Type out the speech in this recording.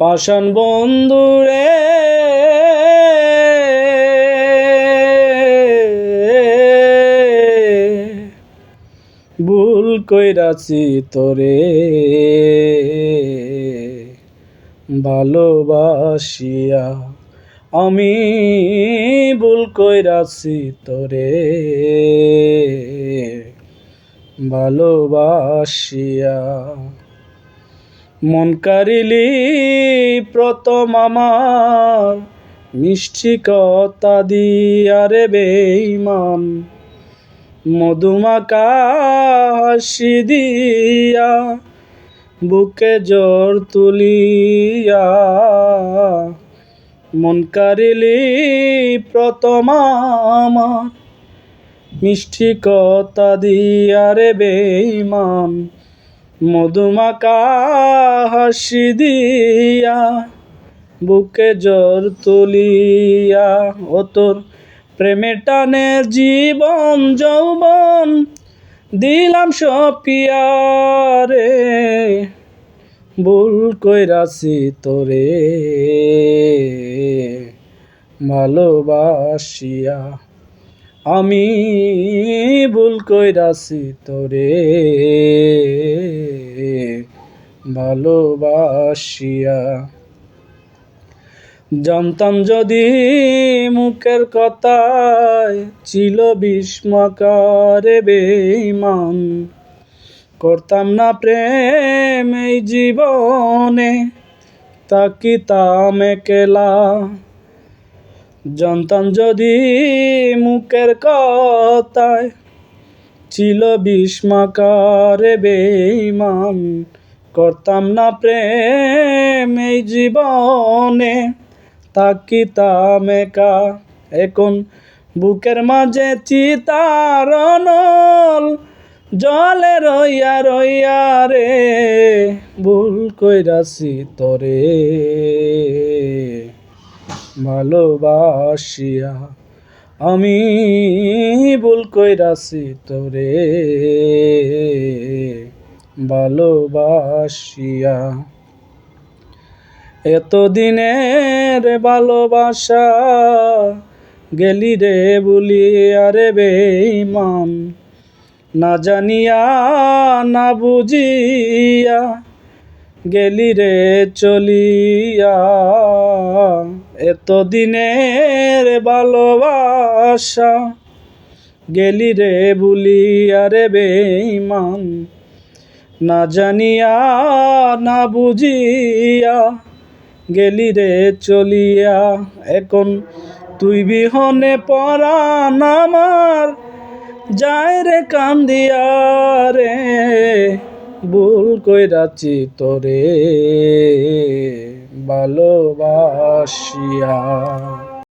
পাষাণ বন্ধুরে ভুল কইরাছি তোরে। ভালোবাসিয়া আমি ভুল কইরাছি তোরে। ভালোবাসিয়া মন কারিলি প্রথম আমার মিষ্টি কথা দিয়ারে বেইমান মধুমাকা হাসি দিয়া বুকে জ্বর তুলিয়া। মন কারিলি প্রথম আমার মিষ্টি কথা দিয়ারে বেইমান মধুমাকা হাসি দিয়া, বুকে জ্বর তুলিয়া, ও তোর প্রেমে টানে জীবন, যৌবন দিলাম সপিয়ারে ভুল কইরাছি তোরে, ভালোবাসিয়া। আমি ভুল কইরাছি তোরে। ভালোবাসিয়া। জানতাম যদি মুখের কথায় ছিল বিস্মকারে বেইমান করতাম না প্রেম এই জীবনে, তাকিতাম একলা। জানতাম যদি মুখের কথায় ছিল বিস্মকারে বেইমান করতাম না প্রেম এই জীবনে তাকিতাম একা। এখন বুকের মাঝে চিতারনল জলে রইয়া রইয়া রে, ভুল কইরাছি তোরে। ভালোবাসিয়া। আমি ভুল কইরাছি তোরে। ভালোবাসিয়া। এতদিনের ভালোবাসা গেলি রে বলিয়া রে বেইমান না জানিয়া, না বুঝিয়া গেলি রে চলিয়া। এতদিনের ভালোবাসা গেলি রে বলিয়া রে বেইমান না জানিয়া, না বুঝিয়া গেলি রে চলিয়া। এখন তুই বিহনে পরাণ আমার, যায় রে কান্দিয়া রে। ভুল কইরাছি তোরে ভালোবাসিয়া।